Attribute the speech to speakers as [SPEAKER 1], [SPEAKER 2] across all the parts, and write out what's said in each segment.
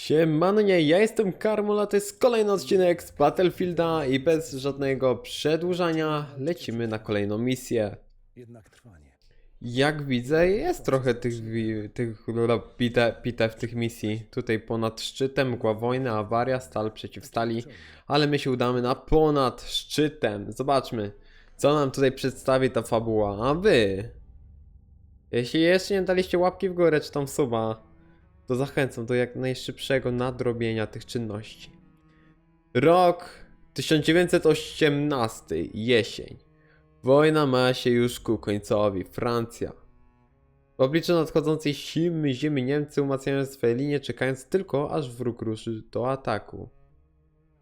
[SPEAKER 1] Siemano, nie, ja jestem Karmol, a to jest kolejny odcinek z Battlefielda i bez żadnego przedłużania lecimy na kolejną misję.
[SPEAKER 2] Jednak trwanie.
[SPEAKER 1] Jak widzę, jest trochę tych, tych bite, bitew tych misji. Tutaj ponad szczytem, mgła wojny, awaria, stal przeciw stali, ale my się udamy na ponad szczytem. Zobaczmy, co nam tutaj przedstawi ta fabuła. A wy, jeśli jeszcze nie daliście łapki w górę czy tam suba, to zachęcam do jak najszybszego nadrobienia tych czynności. Rok 1918, jesień. Wojna ma się już ku końcowi. Francja. W obliczu nadchodzącej zimy, zimy Niemcy umacniają swoje linie, czekając tylko aż wróg ruszy do ataku.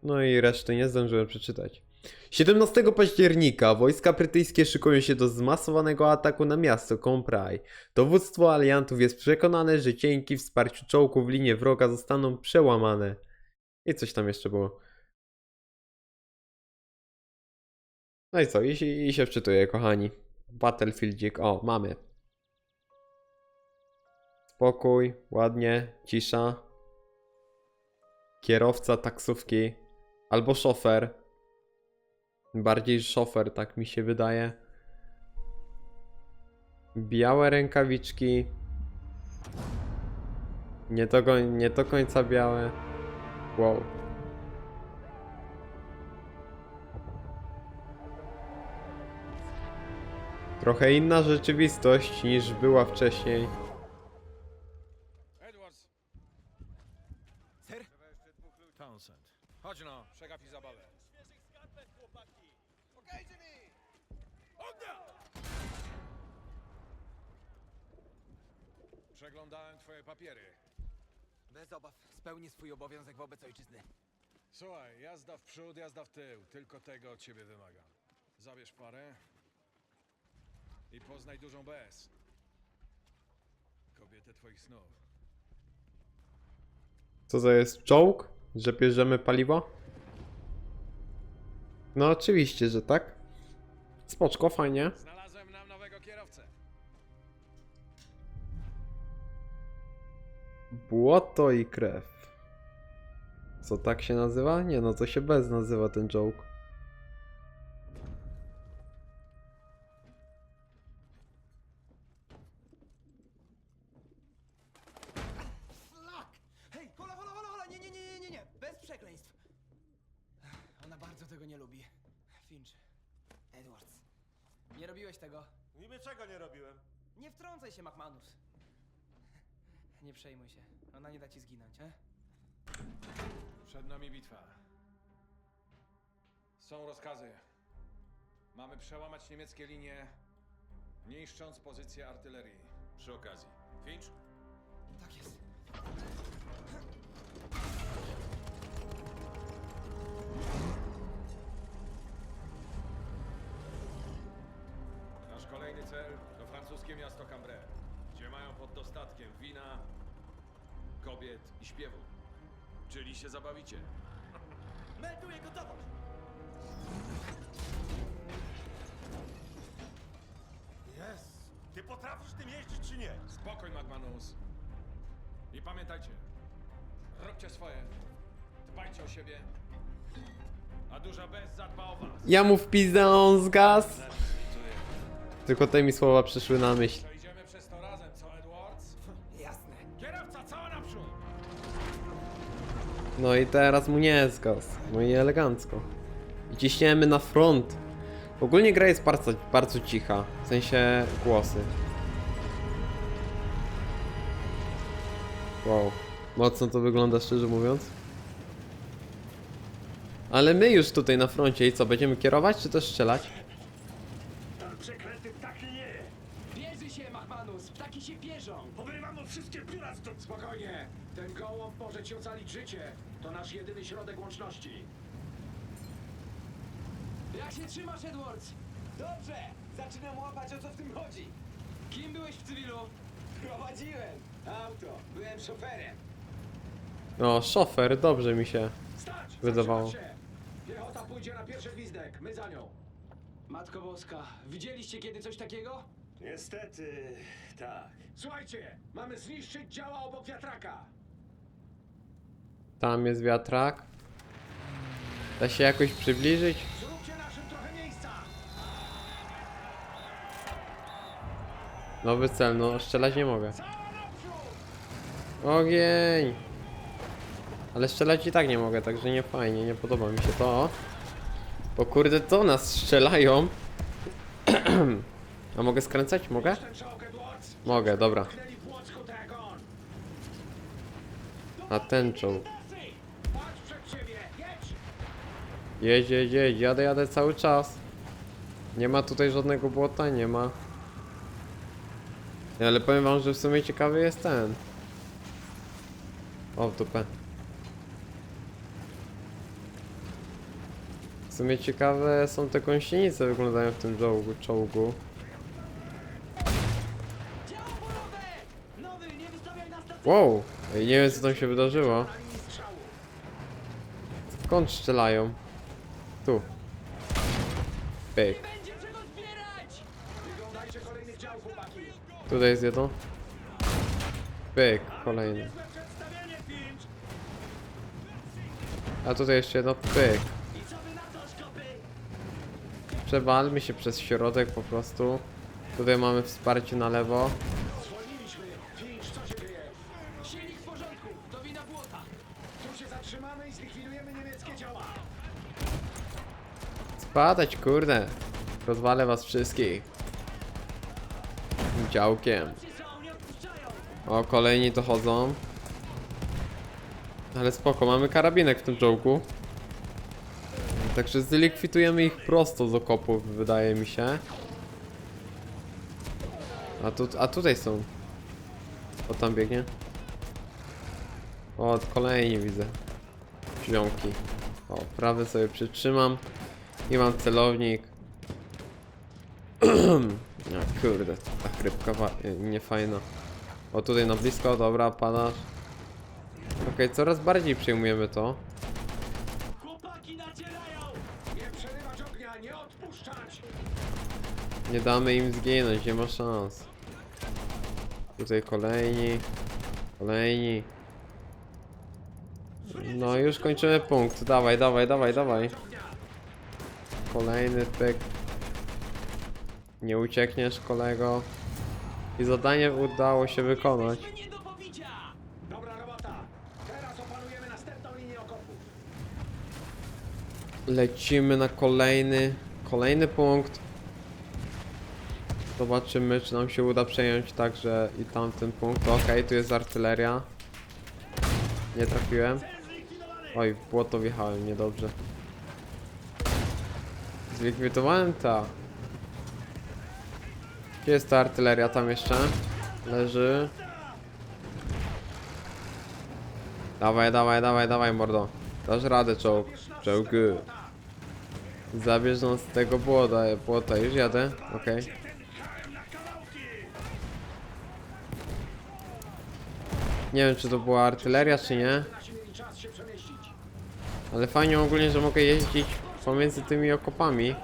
[SPEAKER 1] No i reszty nie zdążyłem przeczytać. 17 października wojska brytyjskie szykują się do zmasowanego ataku na miasto Compray. Dowództwo aliantów jest przekonane, że dzięki wsparciu czołgów linie wroga zostaną przełamane. I coś tam jeszcze było. No i co? I i się wczytuję, kochani. Battlefieldzik. O, mamy. Spokój, ładnie, cisza. Kierowca taksówki. Albo szofer. Bardziej szofer, tak mi się wydaje. Białe rękawiczki. Nie do, nie do końca białe. Wow. Trochę inna rzeczywistość niż była wcześniej.
[SPEAKER 3] Edwards!
[SPEAKER 2] Ser?
[SPEAKER 3] Townsend. Chodź no, przegap i zabawę. Przeglądałem twoje papiery.
[SPEAKER 2] Bez obaw swój obowiązek wobec ojczyzny.
[SPEAKER 3] Słuchaj, jazda w przód, jazda w tył. Tylko tego od ciebie wymagam. Zabierz parę i poznaj dużą bez. Kobietę twoich snów.
[SPEAKER 1] Co to jest? Czołg? Że bierzemy paliwo? No oczywiście, że tak. Spoczko, fajnie.
[SPEAKER 3] Znalazłem nam nowego kierowcę.
[SPEAKER 1] Błoto i krew. Co tak się nazywa? Nie no, to się bez nazywa ten czołg.
[SPEAKER 2] Flak! Hej, hola, hola, hola, hola! Nie, nie, nie, nie, nie, nie! Bez przekleństw! Ona bardzo tego nie lubi. Finch. Edwards. Nie robiłeś tego.
[SPEAKER 4] Niby czego nie robiłem?
[SPEAKER 2] Nie wtrącaj się, McManus. Nie przejmuj się. Ona nie da ci zginąć, e?
[SPEAKER 3] Bitwa. Są rozkazy. Mamy przełamać niemieckie linie, niszcząc pozycję artylerii. Przy okazji. Finch?
[SPEAKER 2] Tak jest.
[SPEAKER 3] Nasz kolejny cel to francuskie miasto Cambrai, gdzie mają pod dostatkiem wina, kobiet i śpiewu. Czyli się zabawicie.
[SPEAKER 2] Melduję gotowość!
[SPEAKER 4] Jest! Ty potrafisz tym jeździć czy nie?
[SPEAKER 3] Spokój, McManus. I pamiętajcie, róbcie swoje. Dbajcie o siebie. A duża bez zadba o was.
[SPEAKER 1] Ja mu w pizdę, a on z gaz. Tylko te mi słowa przyszły na myśl. No i teraz mu nie jest gaz. No i elegancko. I ciśniemy na front. Ogólnie gra jest bardzo, bardzo cicha. W sensie głosy. Wow. Mocno to wygląda szczerze mówiąc. Ale my już tutaj na froncie i co, będziemy kierować czy też strzelać?
[SPEAKER 4] Ten przeklęty ptaki nie!
[SPEAKER 5] Bierzy się, Machmanus! Ptaki się
[SPEAKER 4] mu wszystkie pióra.
[SPEAKER 5] Spokojnie! Ten gołąb może ci ocalić życie. To nasz jedyny środek łączności. Jak się trzymasz, Edwards?
[SPEAKER 2] Dobrze! Zaczynam łapać, o co w tym chodzi.
[SPEAKER 5] Kim byłeś w cywilu?
[SPEAKER 2] Prowadziłem auto. Byłem szoferem.
[SPEAKER 1] O, szofer, dobrze mi się.
[SPEAKER 5] Stać!
[SPEAKER 1] Wydawało.
[SPEAKER 5] Zatrzymać się! Piechota pójdzie na pierwszy gwizdek, my za nią. Matko Boska, widzieliście kiedy coś takiego?
[SPEAKER 4] Niestety, tak.
[SPEAKER 5] Słuchajcie, mamy zniszczyć działa obok wiatraka.
[SPEAKER 1] Tam jest wiatrak. Da się jakoś przybliżyć? Nowy cel, no strzelać nie mogę. Ogień! Ale strzelać i tak nie mogę, także nie fajnie, nie podoba mi się to. Bo kurde, to nas strzelają. A mogę skręcać? Mogę? Mogę, dobra.
[SPEAKER 4] Knęli
[SPEAKER 1] ten czołg.
[SPEAKER 4] Jedź,
[SPEAKER 1] jedź, jedź, jadę, jadę cały czas. Nie ma tutaj żadnego błota, nie ma. Ale powiem wam, że w sumie ciekawy jest ten. O, w dupę. W sumie ciekawe są te gąsienice wyglądają w tym czołgu. czołgu. Wow! Ej, nie wiem co tam się wydarzyło. Skąd strzelają? Tu. Pyk. Tutaj jest jedno. Pyk, kolejny. A tutaj jeszcze jedno pyk. Przewalmy się przez środek po prostu. Tutaj mamy wsparcie na lewo.
[SPEAKER 2] Silnik w porządku, to wina błota.
[SPEAKER 4] Tu się zatrzymamy i zlikwidujemy niemieckie działa!
[SPEAKER 1] Spadać, kurde. Rozwalę was wszystkich. Działkiem. O, kolejni dochodzą. Ale spoko, mamy karabinek w tym czołgu. Także zlikwidujemy ich prosto z okopów, wydaje mi się. A, tu, a tutaj są. O, tam biegnie. O, kolejni widzę. Ziomki. O, prawy sobie przytrzymam. I mam celownik. A kurde, ta chrypka wa- nie fajna. O tutaj na blisko, dobra, padasz. Okej, coraz bardziej przyjmujemy to.
[SPEAKER 2] Chłopaki nacierają!
[SPEAKER 4] Nie przerywać ognia, nie odpuszczać!
[SPEAKER 1] Nie damy im zginąć, nie ma szans. Tutaj kolejni. Kolejni. No już kończymy punkt. Dawaj, dawaj, dawaj, dawaj. Kolejny pyk. Nie uciekniesz, kolego. I zadanie udało się wykonać.
[SPEAKER 2] Jesteśmy nie do pobicia!
[SPEAKER 4] Dobra robota! Teraz opanujemy następną linię okopów!
[SPEAKER 1] Lecimy na kolejny, kolejny punkt. Zobaczymy, czy nam się uda przejąć także i tamten punkt. Okej, tu jest artyleria. Nie trafiłem. Oj, w błoto wjechałem, niedobrze. Zlikwidowałem ta. Gdzie jest ta artyleria? Tam jeszcze. Leży. Dawaj, dawaj, dawaj, dawaj, mordo. Dasz radę, czołg. Czołgu. Zabierz z tego błota, błota. Już jadę, okej. Nie wiem, czy to była artyleria, czy nie. Ale fajnie ogólnie, że mogę jeździć pomiędzy tymi okopami.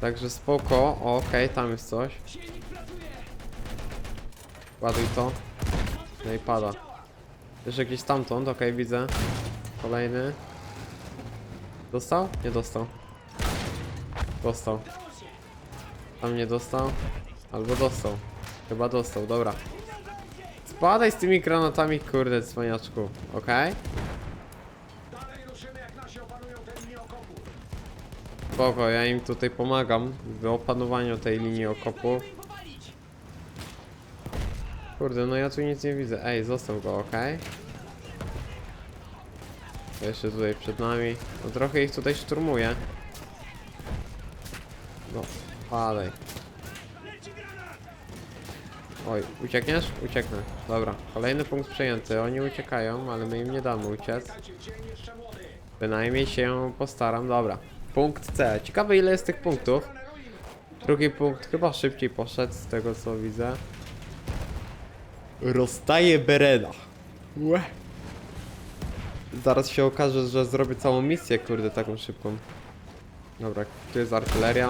[SPEAKER 1] Także spoko. Okej, tam jest coś. Ładuj to. No i pada. Jeszcze gdzieś stamtąd, okej, widzę. Kolejny. Dostał? Nie dostał. Dostał. Tam nie dostał. Albo dostał. Chyba dostał, dobra. Spadaj z tymi granatami, kurde, cwaniaczku. Okej?
[SPEAKER 4] Dalej ruszymy, jak nasi opanują tę linię okopów!
[SPEAKER 1] Spoko, ja im tutaj pomagam w opanowaniu tej linii okopu. Kurde, no ja tu nic nie widzę. Ej, został go, okej? Jeszcze tutaj przed nami. No trochę ich tutaj szturmuje. No, padaj. Oj, uciekniesz? Ucieknę. Dobra, kolejny punkt przejęty. Oni uciekają, ale my im nie damy uciec. Bynajmniej się postaram. Dobra. Punkt C. Ciekawe ile jest tych punktów. Drugi punkt chyba szybciej poszedł z tego co widzę. Rozstaje Berena. Łe. Zaraz się okaże, że zrobię całą misję, kurde, taką szybką. Dobra, tu jest artyleria.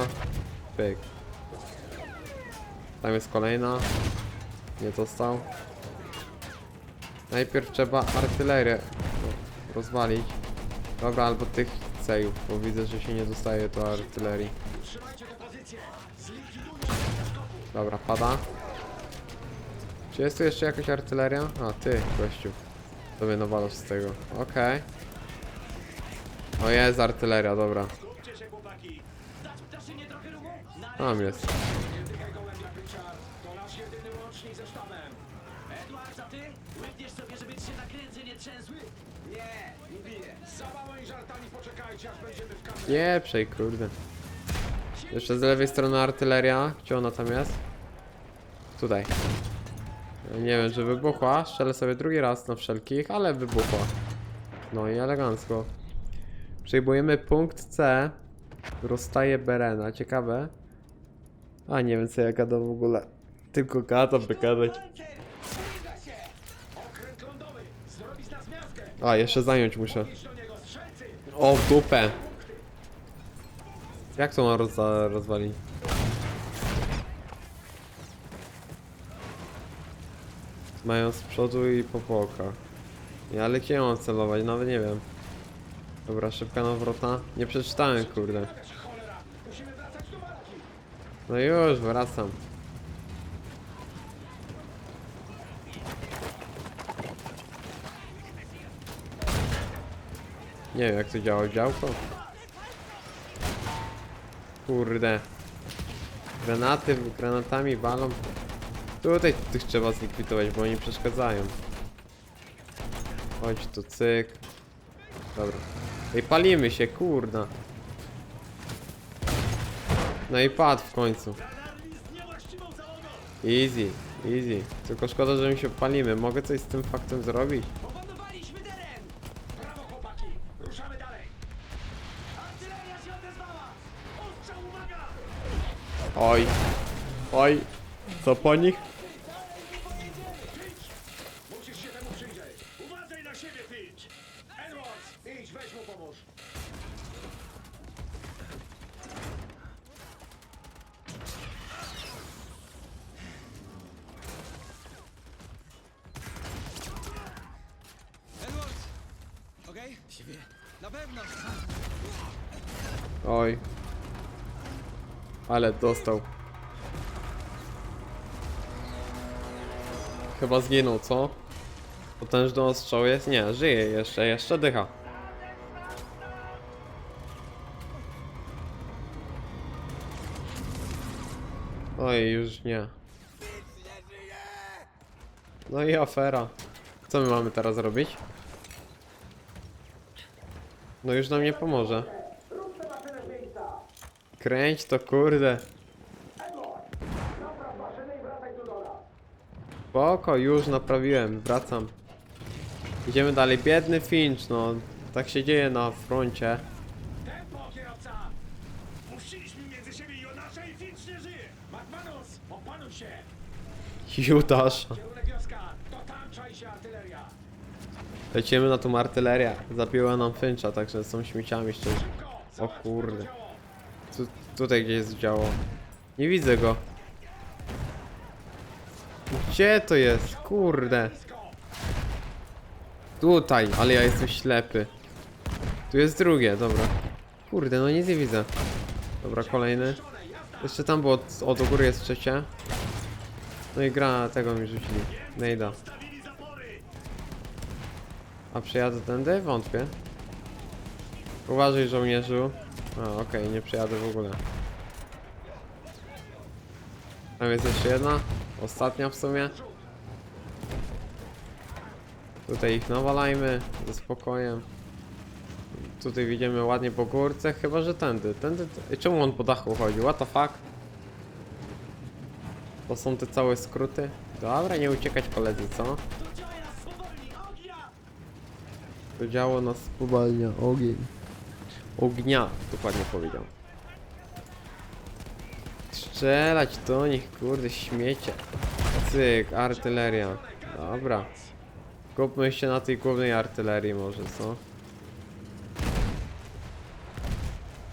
[SPEAKER 1] Pyk. Tam jest kolejna. Nie dostał. Najpierw trzeba artylerię rozwalić. Dobra, albo tych bo widzę, że się nie dostaje do artylerii. Dobra, pada. Czy jest tu jeszcze jakaś artyleria? A, ty, gościu. Tobie nawalasz z tego. Okej. O, jest artyleria, dobra. Tam jest.
[SPEAKER 5] Ty? Sobie, żeby ci się nie trzęsły? Nie,
[SPEAKER 1] nie przej, kurde. Jeszcze z lewej strony artyleria. Gdzie ona tam jest? Tutaj. Nie wiem, czy wybuchła. Strzelę sobie drugi raz na wszelkich, ale wybuchła. No i elegancko. Przejmujemy punkt C. Rozstaje Berena. Ciekawe. A nie wiem co ja gadam w ogóle. Tylko gadam, by gadać. A, jeszcze zająć muszę.
[SPEAKER 5] Idź do niego, strzelcy!
[SPEAKER 1] O, w dupę! Jak to mam roz rozwalić? Mają z przodu i po bokach. Ja ale gdzie mam celować? Nawet nie wiem. Dobra, szybka nawrota. Nie przeczytałem, kurde. No już, wracam. Nie wiem jak to działa działko. Kurde. Granaty, granatami walą. Tutaj tych trzeba zlikwidować, bo oni przeszkadzają. Chodź tu, cyk. Dobra. Ej, palimy się, kurna. No i padł w końcu. Easy, easy. Tylko szkoda, że mi się palimy. Mogę coś z tym faktem zrobić? Oj. Oj. Co po nich?
[SPEAKER 5] Musisz się temu przyjrzeć!
[SPEAKER 4] Uważaj na siebie, Filch.
[SPEAKER 5] Edwards, idź, weź mu pomóż!
[SPEAKER 2] Edward! Okej? Siebie. Na pewno!
[SPEAKER 1] Oj. Ale dostał. Chyba zginął, co? Potężny ostrzał jest? Nie, żyje jeszcze, jeszcze dycha. Oj, już nie. No i afera. Co my mamy teraz robić? No już nam nie pomoże. Kręć to kurde. Spoko, już naprawiłem, wracam. Idziemy dalej. Biedny Finch, no. Tak się dzieje na froncie.
[SPEAKER 5] Tempo, kierowca!
[SPEAKER 4] Puściliśmy między siebie Jonasza i Filch nie żyje.
[SPEAKER 5] McManus, opanuj się!
[SPEAKER 1] Judasz.
[SPEAKER 5] Kierunek wioska! To tam czai się artyleria!
[SPEAKER 1] Lecimy na tą artylerię. Zabiła nam Fincha, także są śmieciami szczerze.
[SPEAKER 5] Szybko!
[SPEAKER 1] O
[SPEAKER 5] Załatwmy
[SPEAKER 1] kurde.
[SPEAKER 5] to.
[SPEAKER 1] Tu, tutaj gdzieś jest działo. Nie widzę go. Gdzie to jest? Kurde. Tutaj, ale ja jestem ślepy. Tu jest drugie, dobra. Kurde, no nic nie widzę. Dobra, kolejny. Jeszcze tam było, od u góry jest trzecie. No i gra tego mi rzucili. Nejda. A przejadę tędy? Wątpię. Uważaj żołnierzu. A, okej, nie przejadę w ogóle. Tam jest jeszcze jedna. Ostatnia w sumie. Tutaj ich nawalajmy ze spokojem. Tutaj widzimy ładnie po górce, chyba że tędy. Tędy. Ej, Czemu on po dachu chodzi? What the fuck? To są te całe skróty. Dobra, nie uciekać koledzy, co?
[SPEAKER 5] To
[SPEAKER 1] działo nas spowalnia ogień. Ognia, dokładnie powiedział. Strzelać do nich, kurde, śmiecie. Cyk, artyleria. Dobra. Kupmy się na tej głównej artylerii może, co?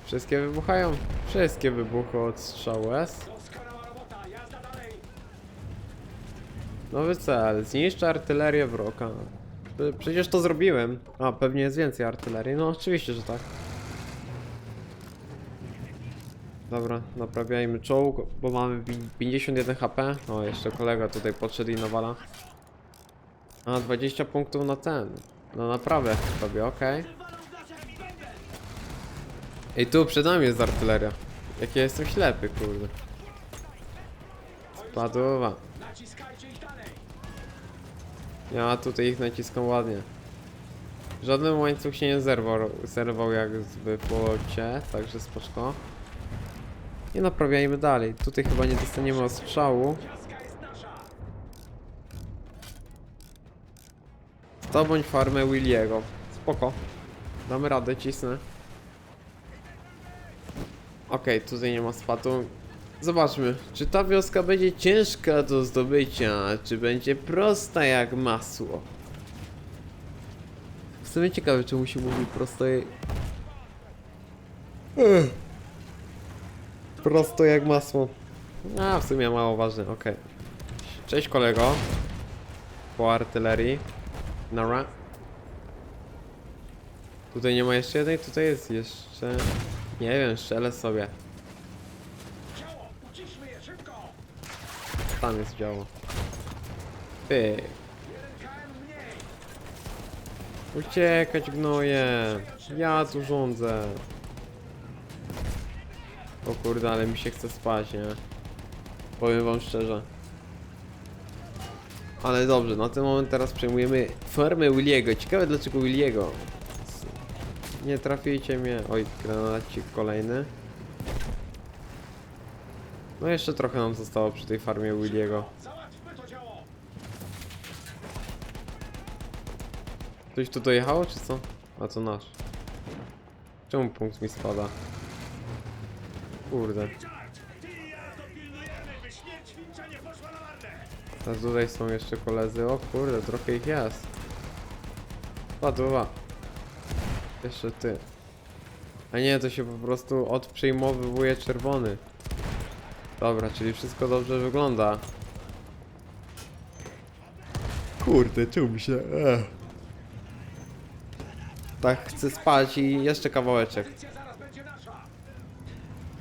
[SPEAKER 1] Wszystkie wybuchają? Wszystkie wybuchły od strzału S. Nowy cel. Zniszcz artylerię wroga. Przecież to zrobiłem. A, pewnie jest więcej artylerii. No oczywiście, że tak. Dobra, naprawiajmy czołg, bo mamy pi- 51 HP. O, jeszcze kolega tutaj podszedł i nawala. A, 20 punktów na ten. No naprawę sobie, okej. Ej, tu przed nami jest artyleria. Jak ja jestem ślepy, kurde.
[SPEAKER 5] Dalej!
[SPEAKER 1] Ja tutaj ich naciskam ładnie. Żaden łańcuch się nie zerwał, zerwał jak w płocie, także spoczko. I naprawiajmy dalej. Tutaj chyba nie dostaniemy ostrzału.
[SPEAKER 5] Piaska jest nasza!
[SPEAKER 1] To bądź farmę Williego. Spoko. Damy radę, cisnę. Okej, tutaj nie ma spatu. Zobaczmy, czy ta wioska będzie ciężka do zdobycia, czy będzie prosta jak masło. W sumie ciekawe, czemu się mówi prosto jak... Ech. Prosto jak masło. A, w sumie mało ważne, okej. Cześć kolego. Po artylerii. Nara. Tutaj nie ma jeszcze jednej, tutaj jest jeszcze... Nie wiem, strzelę sobie. Tam jest działo.
[SPEAKER 5] Mniej!
[SPEAKER 1] Uciekać gnoje. Ja tu rządzę. O kurde, ale mi się chce spać, nie? Powiem wam szczerze. Ale dobrze, na ten moment teraz przejmujemy farmę Williego. Ciekawe dlaczego Williego. Nie traficie mnie. Oj, granacik kolejny. No jeszcze trochę nam zostało przy tej farmie Williego. Ktoś tu dojechało, czy co? A to nasz. Czemu punkt mi spada? Kurde.
[SPEAKER 4] Ty i ja dopilnujemy, by śmierć Fincha nie poszła na marne!
[SPEAKER 1] A tutaj są jeszcze koledzy. O kurde, trochę ich jest. Padła. Jeszcze ty. A nie, to się po prostu odprzejmowywuje czerwony. Dobra, czyli wszystko dobrze wygląda. Kurde, czuł mi się. Ech. Tak, chcę spać i jeszcze kawałeczek.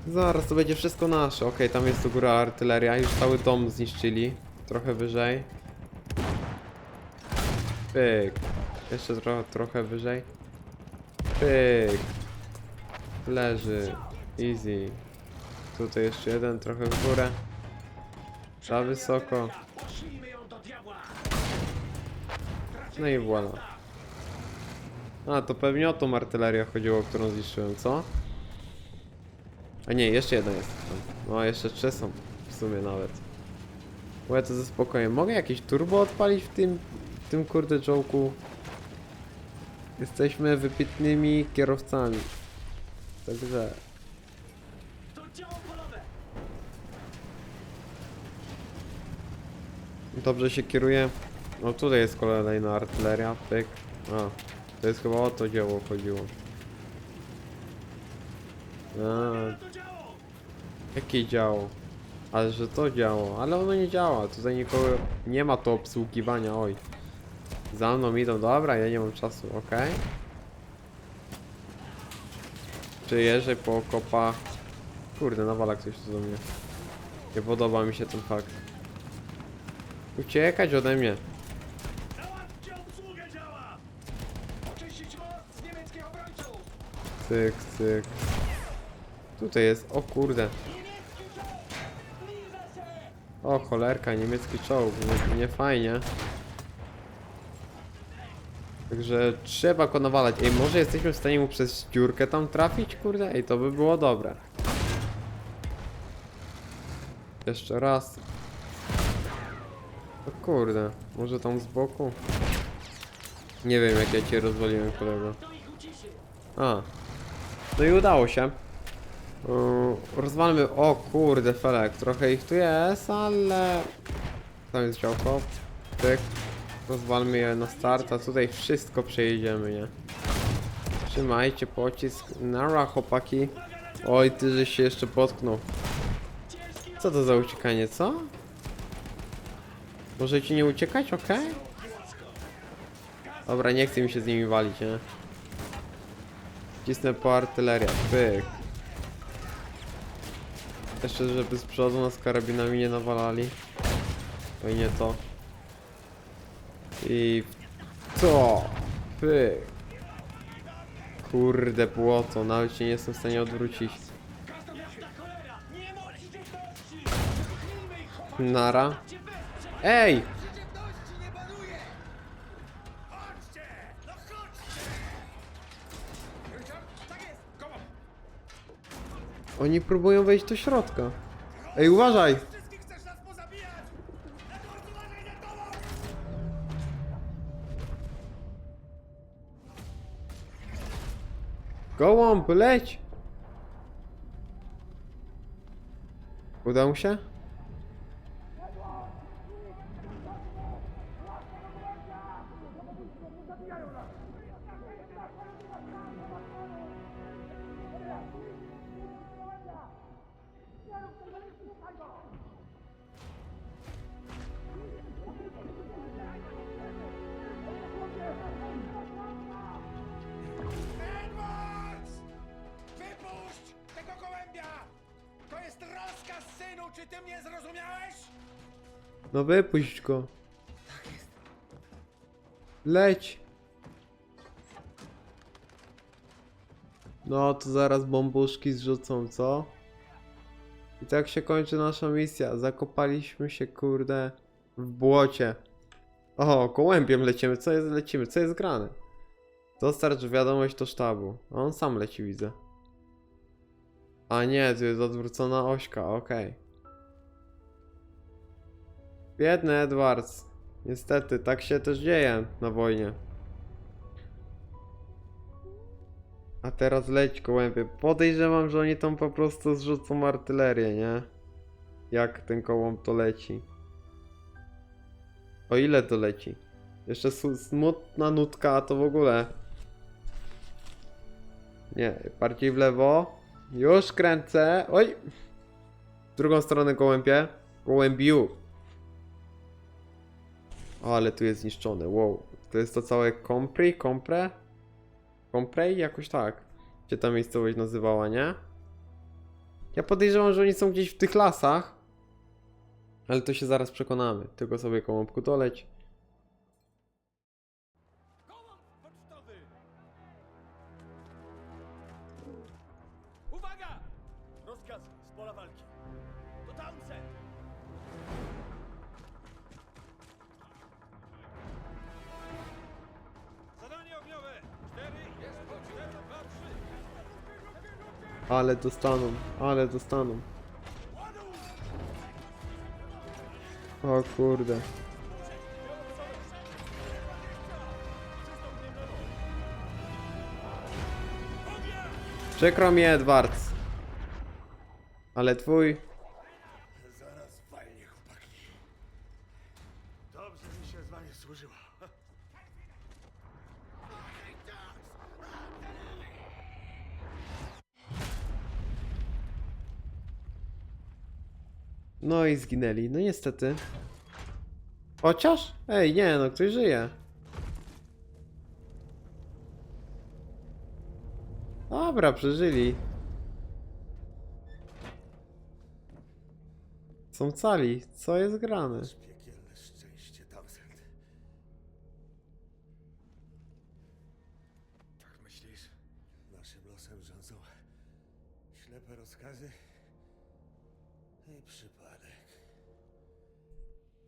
[SPEAKER 5] Zaraz
[SPEAKER 1] to będzie wszystko nasze. Okej, tam jest u góry artyleria. Już cały dom zniszczyli. Trochę wyżej. Pyk. Jeszcze tro trochę wyżej. Pyk. Leży. Easy. Tutaj jeszcze jeden, trochę w górę. Za wysoko. No i voilà. A, to pewnie o tą artylerię chodziło, którą zniszczyłem, co? A nie, jeszcze jedna jest. No, jeszcze trzy są. W sumie nawet. Ja to ze spokojem. Mogę jakieś turbo odpalić w tym, w tym kurde czołku? Jesteśmy wypitnymi kierowcami. Także... Dobrze się kieruje. No tutaj jest kolejna artyleria. Pyk. A, to jest chyba o to dzieło chodziło. A! Jakie działo? Ale że to działo, ale ono nie działa. Tutaj nikogo nie ma to obsługiwania. Oj. Za mną idą, dobra, ja nie mam czasu, ok. Przyjeżdżaj po okopach. Kurde, nawala ktoś tu do mnie. Nie podoba mi się ten fakt. Uciekać ode mnie. Cyk, cyk. Tutaj jest, o kurde. O cholerka, niemiecki czołg, nie, nie fajnie. Także trzeba go nawalać. Ej, może jesteśmy w stanie mu przez dziurkę tam trafić, kurde? Ej, to by było dobre. Jeszcze raz. O kurde, może tam z boku? Nie wiem jak ja cię rozwaliłem, kolego. A. No i udało się. Yy, rozwalmy. O kurde, felek. Trochę ich tu jest, ale. Tam jest działko. Tyk. Rozwalmy je na start, a tutaj wszystko przejedziemy, nie? Trzymajcie pocisk. Nara, chłopaki. Oj, ty żeś się jeszcze potknął. Co to za uciekanie, co? Możecie nie uciekać, okej? Dobra, nie chce mi się z nimi walić, nie? Cisnę po artylerię, pyk. Jeszcze, żeby z przodu nas karabinami nie nawalali. Oj, nie to. I... Co? Pyk. Kurde, błoto, nawet się nie jestem w stanie odwrócić. Nara. Ej! Oni próbują wejść do środka. Ej, uważaj! Gołąb, leć! Uda mu się?
[SPEAKER 4] Czy ty mnie zrozumiałeś?
[SPEAKER 1] No wypuść go. Leć. No to zaraz bombuszki zrzucą, co? I tak się kończy nasza misja. Zakopaliśmy się, kurde, w błocie. O, gołębiem lecimy. Co jest, lecimy? Co jest grane? Dostarcz wiadomość do sztabu. On sam leci, widzę. A nie, tu jest odwrócona ośka, okej. Biedny Edwards. Niestety, tak się też dzieje na wojnie. A teraz leć gołębie. Podejrzewam, że oni tam po prostu zrzucą artylerię, nie? Jak ten kołąb to leci. O ile to leci? Jeszcze smutna nutka, a to w ogóle. Nie, bardziej w lewo. Już kręcę. Oj! W drugą stronę gołębie. Gołębiu. O, ale tu jest zniszczone, wow. To jest to całe Compre, Compre? Compre? Jakoś tak. Gdzie ta miejscowość nazywała, nie? Ja podejrzewam, że oni są gdzieś w tych lasach. Ale to się zaraz przekonamy. Tylko sobie kołąbku doleć.
[SPEAKER 3] Uwaga!
[SPEAKER 4] Rozkaz z pola walki. To Townsend!
[SPEAKER 1] Ale dostaną, ale dostaną. O kurde. Przykro mi, Edwards. Ale twój.
[SPEAKER 4] Zaraz walnie, chłopaki. Dobrze mi się z wami służyło.
[SPEAKER 1] No i zginęli. No niestety. Chociaż? Ej, nie, no ktoś żyje. Dobra, przeżyli. Są cali. Co jest grane?
[SPEAKER 4] Piekielne szczęście, Townsend. Tak myślisz? Naszym losem rządzą ślepe rozkazy i przypadek.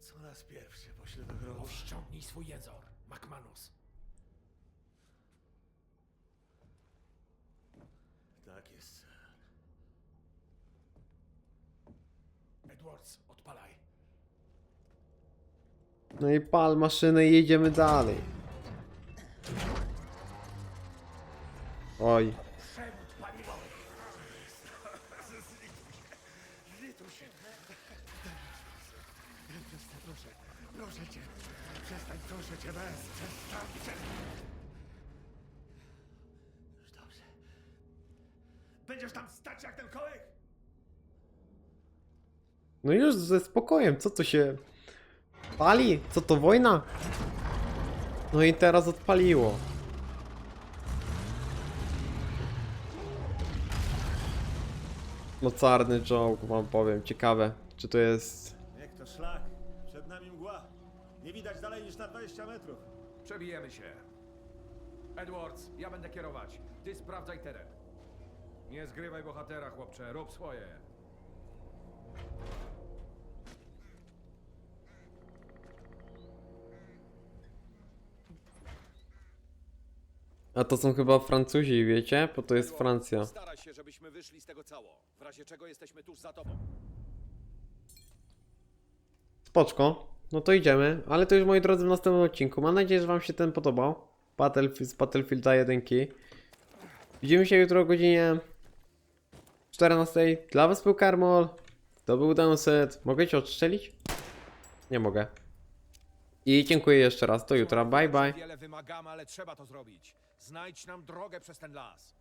[SPEAKER 4] Co nas pierwszy pośle do grobu?
[SPEAKER 5] Ściągnij swój jęzor, McManus.
[SPEAKER 4] Tak jest, sir.
[SPEAKER 5] Edwards, odpalaj.
[SPEAKER 1] No i pal maszynę i jedziemy dalej. Oj.
[SPEAKER 5] Przewód paliwowy.
[SPEAKER 4] Zlituj się. Przestań, proszę. Proszę cię. Przestań, proszę cię, bez. Przestań. przestań. Już dobrze. Będziesz tam stać jak ten kołek?
[SPEAKER 1] No już ze spokojem, co to się... Pali? Co to wojna? No i teraz odpaliło. Mocarny czołg, wam powiem. Ciekawe, czy to jest...
[SPEAKER 6] Niech to szlak. Przed nami mgła. Nie widać dalej niż na 20 metrów.
[SPEAKER 3] Przebijemy się. Edwards, ja będę kierować. Ty sprawdzaj teren. Nie zgrywaj bohatera, chłopcze. Rób swoje.
[SPEAKER 1] A to są chyba Francuzi, wiecie? Bo to jest Francja.
[SPEAKER 7] Staraj się, żebyśmy wyszli z tego cało. W razie czego jesteśmy tuż za tobą.
[SPEAKER 1] Spoczko. No to idziemy, ale to już moi drodzy w następnym odcinku. Mam nadzieję, że wam się ten podobał. Battlefield z Battlefielda 1. Widzimy się jutro o godzinie 14. Dla was był Karmol. To był Downset. Mogę cię odstrzelić? Nie mogę. I dziękuję jeszcze raz. Do jutra. Bye bye.
[SPEAKER 4] Wiele wymagamy, ale trzeba to zrobić. Znajdź nam drogę przez ten las.